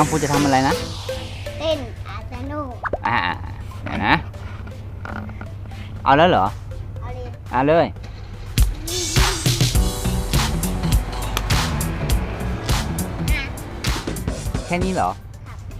กังฟูจะทำอะไรนะ เต้นอาร์เซโนอ่าเดี๋ยวนะ เอาแล้วเหรอ เอาเลยเอาเลยแค่นี้เหรอ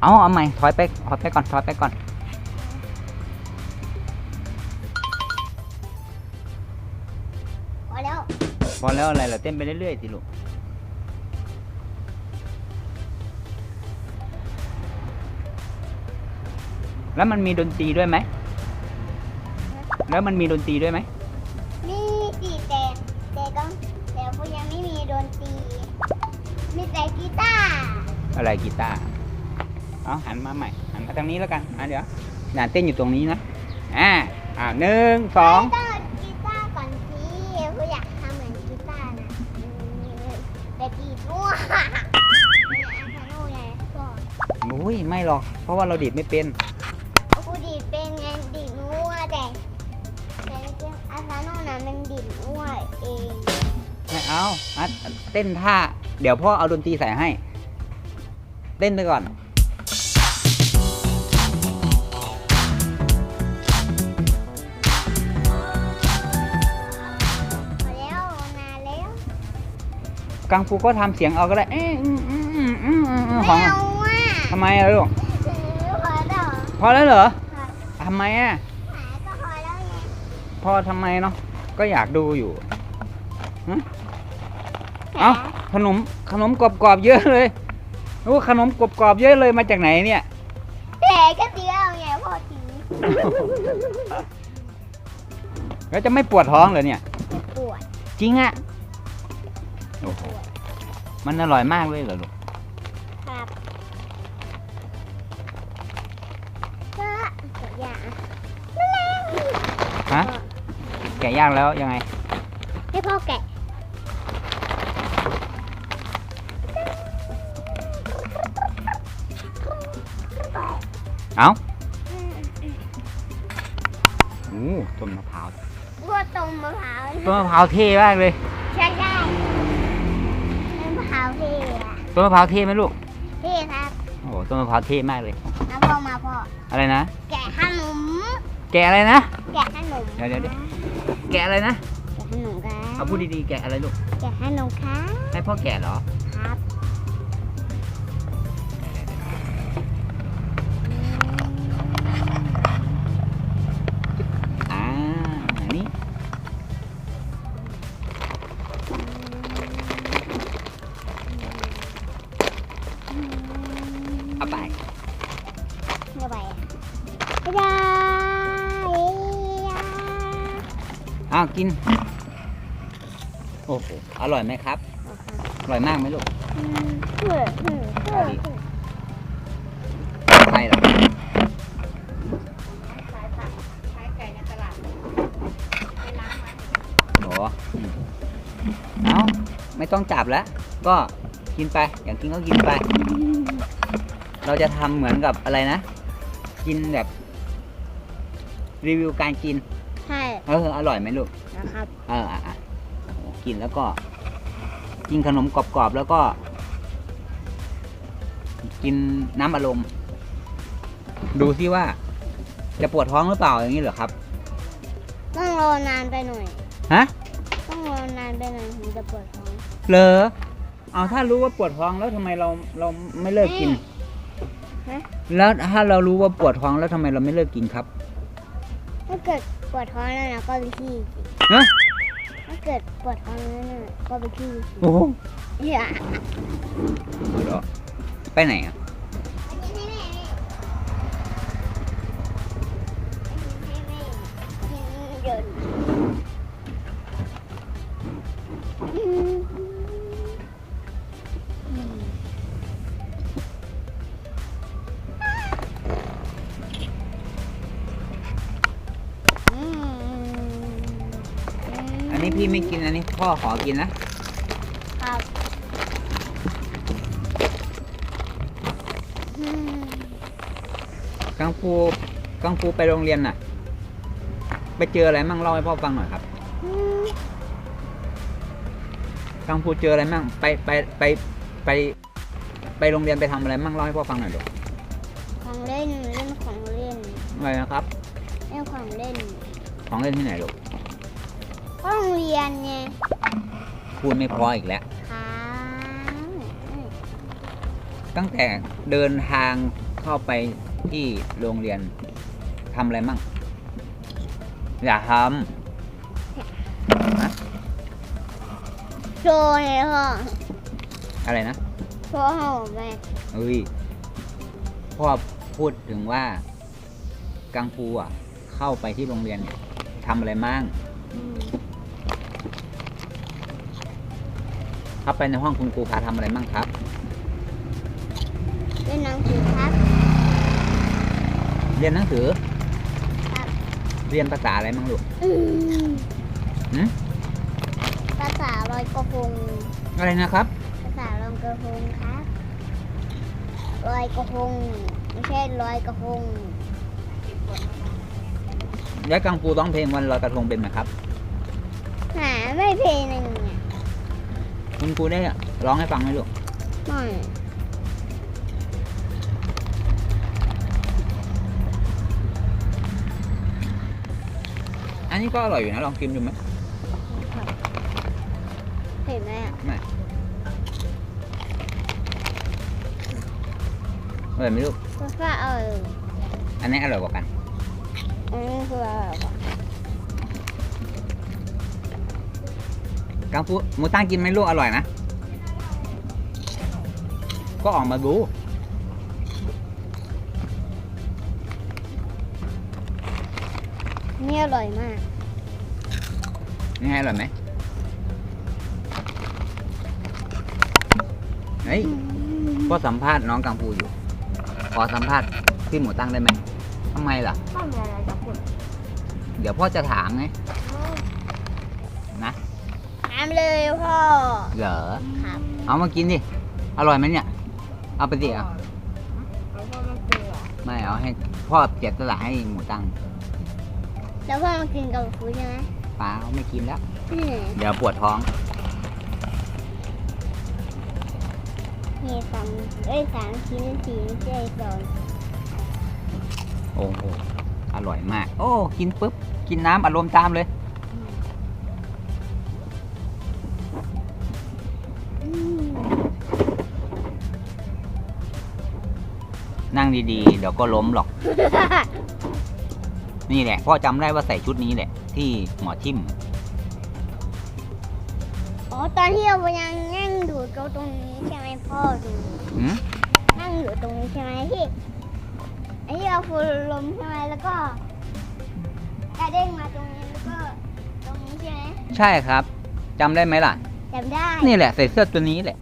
เอาเอาใหม่ ถอยไป ถอยไปก่อน ถอยไปก่อน พอแล้ว พอแล้วอะไรเหรอเต้นไปเรื่อยๆสิลูก แล้วมันมีดนตรีด้วยไหม แล้วมันมีดนตรีด้วยไหม นี่สีแต่แต่ก็แต่พวกยังไม่มีดนตรี มีแต่กีตาร์อะไรกีตาร์ เอาหันมาใหม่ หันมาทางนี้แล้วกันอะเดี๋ยวหนานเต้นอยู่ตรงนี้นะ อ่า อ่าหนึ่งสอง ไม่ต้องเอากีตาร์ก่อนสิพวกอยากทำเหมือนกีตาร์นะอืมแต่ดีดมั่วนี่อาร์เซโนไงก่อน อุ้ยไม่หรอก เพราะว่าเราดีดไม่เป็น จริงๆอาร์เซโนนะมันดีดมั่วเองไม่เอาอะเต้นท่า เดี๋ยวพ่อเอาดนตรีใส่ให้ เต้นไปก่อน พอแล้วนานแล้วกังฟูก็ทำเสียงเอาก็ได้เอ๊ะอืมอืมอืมอืมอืมอืมของไม่เอาอะทำไมอะลูก พอแล้วพอแล้วเหรอค่ะทำไมอะ หาก็พอแล้วไง พอทำไมเนาะก็อยากดูอยู่ฮะเอ้าขนมขนมกรอบๆเยอะเลยโอ้ขนมกรอบๆเยอะเลยมาจากไหนเนี่ยแต่ก็เดียวไงพ่อทีแล้วจะไม่ปวดท้องเหรอเนี่ย ปวด จริงอะโอ้โหมันอร่อยมากเลยเหรอลูก แกะย่างแล้วยังไง ให้พ่อแกะเอ้าอืมโอ้ต้นมะพร้าวพวกต้มมะพร้าวต้นมะพร้าวเท่มากเลย ใช่ใช่ต้นมะพร้าวเท่อะต้นมะพร้าวเท่ไหมลูก เท่ครับ โอ้โหต้นมะพร้าวเท่มากเลย มาพ่อมาพ่อ อะไรนะ แกะขนม แกะอะไรนะแกะขนม เดี๋ยวเดี๋ยวเดี๋ยวแกะอะไรนะ แกะขนมครับเอาพูดดีๆ แกะอะไรลูก แกะขนมครับให้พ่อแกะเหรอ ครับอ่านี่เอาไปไม่ไหวอะบ๊ายบาย อ้าวกิน โอ้โห อร่อยไหมครับ อร่อยมากไหมลูกอืมเพื่อเพื่อเพื่อใช่เหรอโอ้อืมเอาไม่ต้องจับแล้ว ก็กินไป อยากกินก็กินไป เราจะทำเหมือนกับอะไรนะ กินแบบ รีวิวการกินใช่ เอออร่อยไหมลูกนะครับเอออะอะโอ้โหกินแล้วก็กินขนมกรอบๆแล้วก็ กินน้ำอารมณ์ ดูซิว่า จะปวดท้องหรือเปล่าอย่างนี้เหรอครับ ต้องรอนานไปหน่อย ฮะ ต้องรอนานไปหน่อยถึงจะปวดท้องเหรอเอาถ้ารู้ว่าปวดท้องแล้วทำไมเราเราไม่เลิกกินฮะแล้วถ้าเรารู้ว่าปวดท้องแล้วทำไมเราไม่เลิกกินครับ ถ้าเกิด ปวดท้องแล้วนะก็ไปขี้สิฮะถ้าเกิดปวดท้องแล้วนะก็ไปขี้สิโอ้โหอย่าเอาเหรอไปไหนอะ พี่ไม่กินอันนี้พ่อขอกินนะ ครับกังฟูกังฟูไปโรงเรียนน่ะ ไปเจออะไรมั่งเล่าให้พ่อฟังหน่อยครับกังฟูเจออะไรมั่งไปไปไปไป ไปโรงเรียนไปทำอะไรมั่งเล่าให้พ่อฟังหน่อยดูของเล่นเล่นของเล่นอะไรนะครับ เล่นของเล่นของเล่นที่ไหนลูก ห้องเรียนไงพูดไม่พออีกแล้ว ค้างอืมตั้งแต่เดินทางเข้าไปที่โรงเรียนทำอะไรมั่งอย่าทโชว์ในห้องำอะไรนะโชว์ห้องแม่เอ้ยพ่อพูดถึงว่า กังฟูอะ เข้าไปที่โรงเรียนเนี่ยทำอะไรมั่งอืม เข้าไปในห้องคุณครูพาทำอะไรมั่งครับ เล่นหนังสือครับเรียนหนังสือ ครับเรียนภาษาอะไรมั่งลูก อืมหืม ภาษาลอยกระพงอะไรนะครับ ภาษาลอยกระพงครับลอยกระพงไม่ใช่ลอยกระพงย้ายกังฟูร้องเพลงวันลอยกระทงเป็นไหมครับ หาไม่เพลงหนึ่งอะ คุณครูได้ร้องให้ฟังไหมลูก ไม่ อันนี้ก็อร่อยอยู่นะลองกินดูไหมเห็นไหมอะอร่อยไหมลูกก็แค่เอออันนี้อร่อยกว่ากัน อันนี้คืออะไรวะ กังฟูหมูตั้งกินไหมลูกอร่อยนะก็ออกมาดูนี่อร่อยมากนี่ไงอร่อยไหมเฮ้ยพ่อสัมภาษณ์น้องกังฟูอยู่ ขอสัมภาษณ์พี่หมูตั้งได้ไหมทำไมล่ะป้ามีอะไรจะพูด เดี๋ยวพ่อจะถามไงนะ ถามเลยพ่อ เหรอ ครับ เอามากินดิ อร่อยไหมเนี่ย เอาไปดิเอาแล้วพ่อมากินเหรอไม่เอาให้พ่อเสียสละให้หมูตั้งแล้วพ่อมากินกับฟูใช่ไหมเปล่าไม่กินแล้ว อืมเดี๋ยวปวดท้อง มีสามเอ้ยสามชิ้นสี่ไม่ใช่สองโอ้โห อร่อยมาก โอ้ กินปุ๊บ กินน้ำอารมณ์ตามเลย ดีๆ เดี๋ยวก็ล้มหรอก นี่แหละพ่อจำได้ว่าใส่ชุดนี้แหละ ที่หมอทิ่มอ๋อตอนที่เรายังนั่งอยู่ตรงตรงนี้ใช่ไหมพ่อดูหืมนั่งอยู่ตรงนี้ใช่ไหมที่ไอ้ที่เราฟูลมใช่ไหมแล้วก็กระเด้งมาตรงนี้แล้วก็ตรงนี้ใช่ไหมใช่ครับจำได้ไหมล่ะจำได้ นี่แหละใส่เสื้อตัวนี้แหละ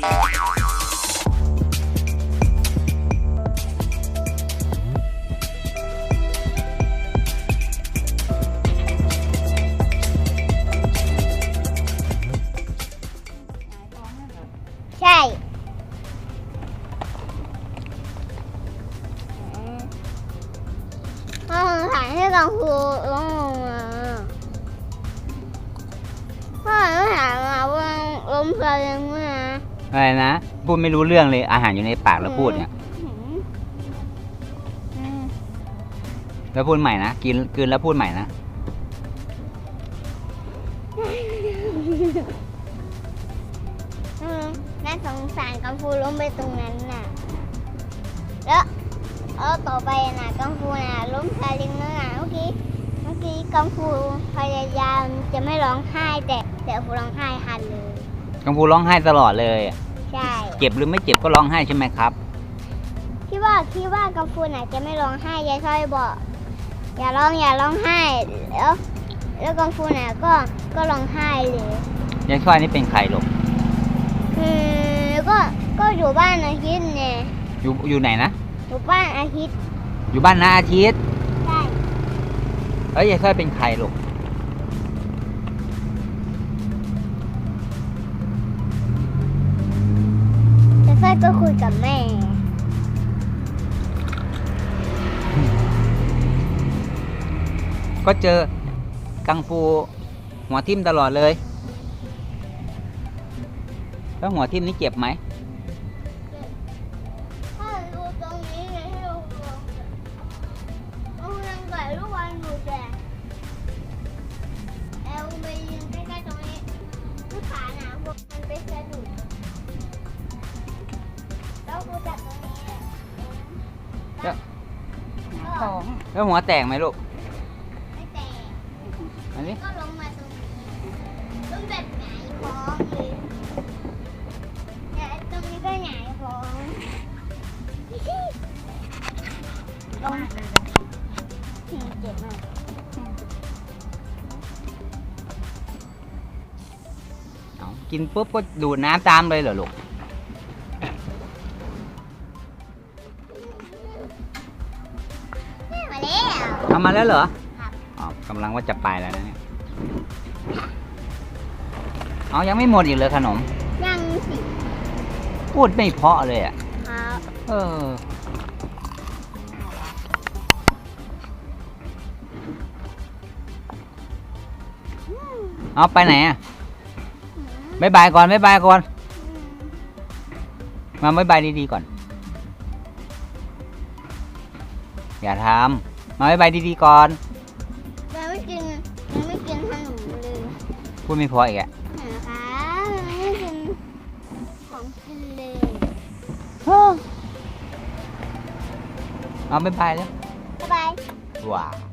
ใช่พ่อถ่ายให้กังฟูลงลงมาพ่ อถามมาว่าล้มเพลิงเมื่ออะไรนะพูดไม่รู้เรื่องเลยอาหารอยู่ในปากแล้วพูดเนี่ยอืมแล้วพูดใหม่นะกินกินแล้วพูดใหม่นะอืมน่าสงสารกังฟูล้มไปตรงนั้นน่ะ แล้วแล้วต่อไปน่ะกังฟูน่ะล้มซาเลิงแล้วน่ะเมื่อกี้เมื่อกี้กังฟูพยายามจะไม่ร้องไห้แต่แต่ฟูร้องไห้ทันเลย กังฟูร้องไห้ตลอดเลยอะใช่เจ็บหรือไม่เจ็บก็ร้องไห้ใช่ไหมครับที่ว่าที่ว่ากังฟูน่ะจะไม่ร้องไห้ยายช้อยบอก อย่าร้องอย่าร้องไห้แล้วแล้วกังฟูน่ะก็ก็ร้องไห้เลยยายช่วยนี่เป็นใครลูกอืมก็ก็อยู่บ้านนะคิดเนี่ยอยู่อยู่ไหนนะ อยู่บ้านอาทิตย์อยู่บ้านนาอาทิตย์ใช่เอ้ยยายสร้อยเป็นใครลูก แต่ไฟก็คุยกับแม่ ก็เจอกังฟูหัวทิ่มตลอดเลย แล้วหัวทิ่มนี่เจ็บไหม แล้วหัวแตกไหมลูก ไม่แตกอันนี้ก็ลงมาตรงนี้ล้มแบบหงายท้องเลยเนี่ตรงนี้ก็หงายท้องลงเจ็บมากกินปุ๊บก็ดูดน้ำตามเลยเหรอลูก มาแล้วเหรอครับอ๋อกำลังว่าจะไปแล้วนะเนี่ยเอายังไม่หมดอีกเลยขนม ยังสิพูดไม่เพราะเลยอะครับเออเอาไปไหนอะบายบายก่อนบายบายก่อน มาบายบายดีๆก่อน อย่าทำ มาบายบายดีๆก่อนยังไม่กินยังไม่กินขนมเลยพูดไม่เพออีกอะนะคะยังไม่กินของกินเลยเอาบายบายแล้วบ๊ายบายว้าว